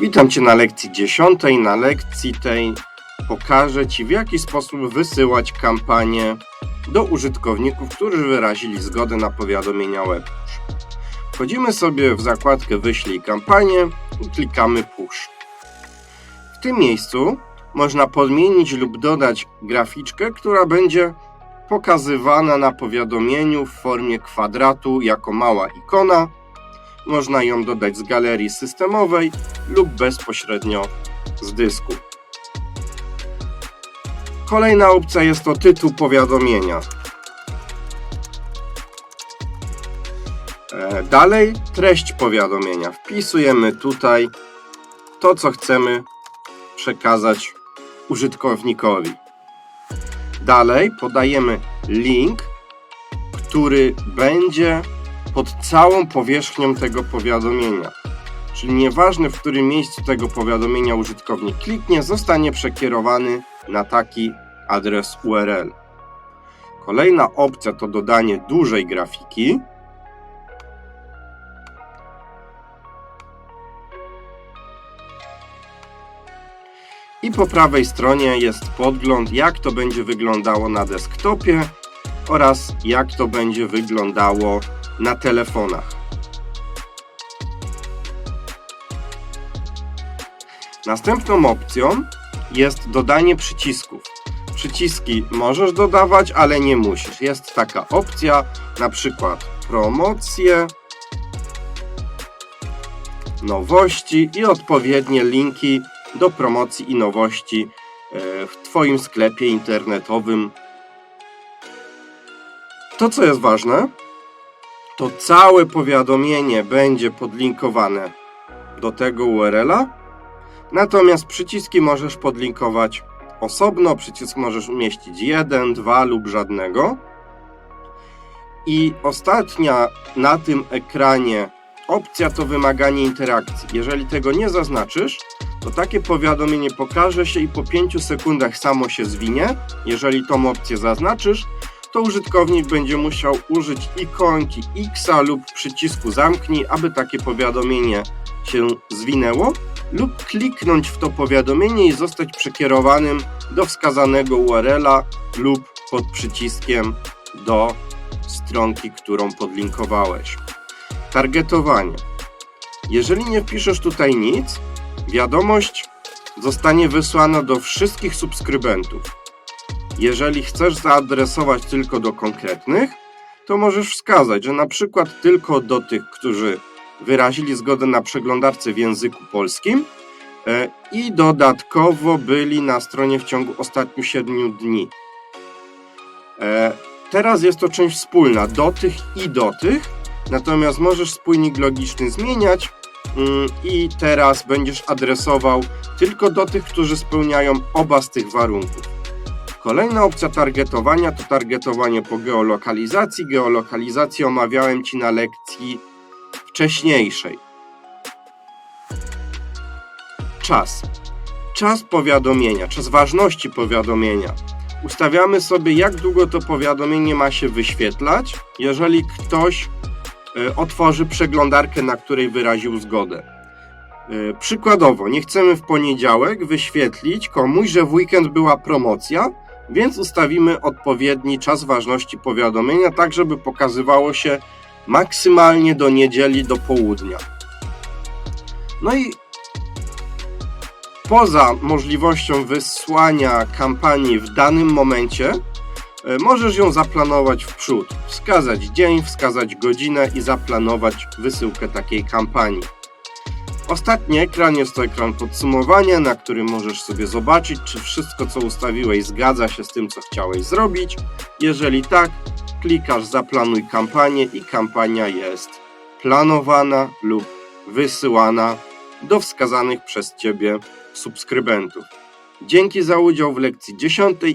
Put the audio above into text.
Witam Cię na lekcji dziesiątej. Na lekcji tej pokażę Ci, w jaki sposób wysyłać kampanię do użytkowników, którzy wyrazili zgodę na powiadomienia webpush. Wchodzimy sobie w zakładkę Wyślij kampanię i klikamy Push. W tym miejscu można podmienić lub dodać graficzkę, która będzie pokazywana na powiadomieniu w formie kwadratu jako mała ikona. Można ją dodać z galerii systemowej lub bezpośrednio z dysku. Kolejna opcja jest to tytuł powiadomienia. E, Dalej treść powiadomienia. Wpisujemy tutaj to, co chcemy przekazać użytkownikowi. Dalej podajemy link, który będzie pod całą powierzchnią tego powiadomienia. Czyli nieważne w którym miejscu tego powiadomienia użytkownik kliknie, zostanie przekierowany na taki adres URL. Kolejna opcja to dodanie dużej grafiki. I po prawej stronie jest podgląd, jak to będzie wyglądało na desktopie oraz jak to będzie wyglądało na telefonach. Następną opcją jest dodanie przycisków. Przyciski możesz dodawać, ale nie musisz. Jest taka opcja, na przykład promocje, nowości i odpowiednie linki do promocji i nowości e, w Twoim sklepie internetowym. To, co jest ważne, to całe powiadomienie będzie podlinkowane do tego URL-a. Natomiast przyciski możesz podlinkować osobno. Przycisk możesz umieścić jeden, dwa lub żadnego. I ostatnia na tym ekranie opcja to wymaganie interakcji. Jeżeli tego nie zaznaczysz, to takie powiadomienie pokaże się i po 5 sekundach samo się zwinie. Jeżeli tą opcję zaznaczysz, to użytkownik będzie musiał użyć ikonki X lub przycisku zamknij, aby takie powiadomienie się zwinęło, lub kliknąć w to powiadomienie i zostać przekierowanym do wskazanego URL-a lub pod przyciskiem do stronki, którą podlinkowałeś. Targetowanie. Jeżeli nie wpiszesz tutaj nic, wiadomość zostanie wysłana do wszystkich subskrybentów. Jeżeli chcesz zaadresować tylko do konkretnych, to możesz wskazać, że na przykład tylko do tych, którzy wyrazili zgodę na przeglądarce w języku polskim e, i dodatkowo byli na stronie w ciągu ostatnich 7 dni. E, Teraz jest to część wspólna do tych i do tych, natomiast możesz spójnik logiczny zmieniać mm, i teraz będziesz adresował tylko do tych, którzy spełniają oba z tych warunków. Kolejna opcja targetowania to targetowanie po geolokalizacji. Geolokalizację omawiałem Ci na lekcji wcześniejszej. Czas. Czas powiadomienia, czas ważności powiadomienia. Ustawiamy sobie, jak długo to powiadomienie ma się wyświetlać, jeżeli ktoś e, otworzy przeglądarkę, na której wyraził zgodę. E, Przykładowo, nie chcemy w poniedziałek wyświetlić komuś, że w weekend była promocja, więc ustawimy odpowiedni czas ważności powiadomienia, tak żeby pokazywało się maksymalnie do niedzieli do południa. No i poza możliwością wysłania kampanii w danym momencie, e, możesz ją zaplanować w przód. Wskazać dzień, wskazać godzinę i zaplanować wysyłkę takiej kampanii. Ostatni ekran jest to ekran podsumowania, na którym możesz sobie zobaczyć, czy wszystko, co ustawiłeś, zgadza się z tym, co chciałeś zrobić. Jeżeli tak, klikasz Zaplanuj kampanię i kampania jest planowana lub wysyłana do wskazanych przez Ciebie subskrybentów. Dzięki za udział w lekcji 10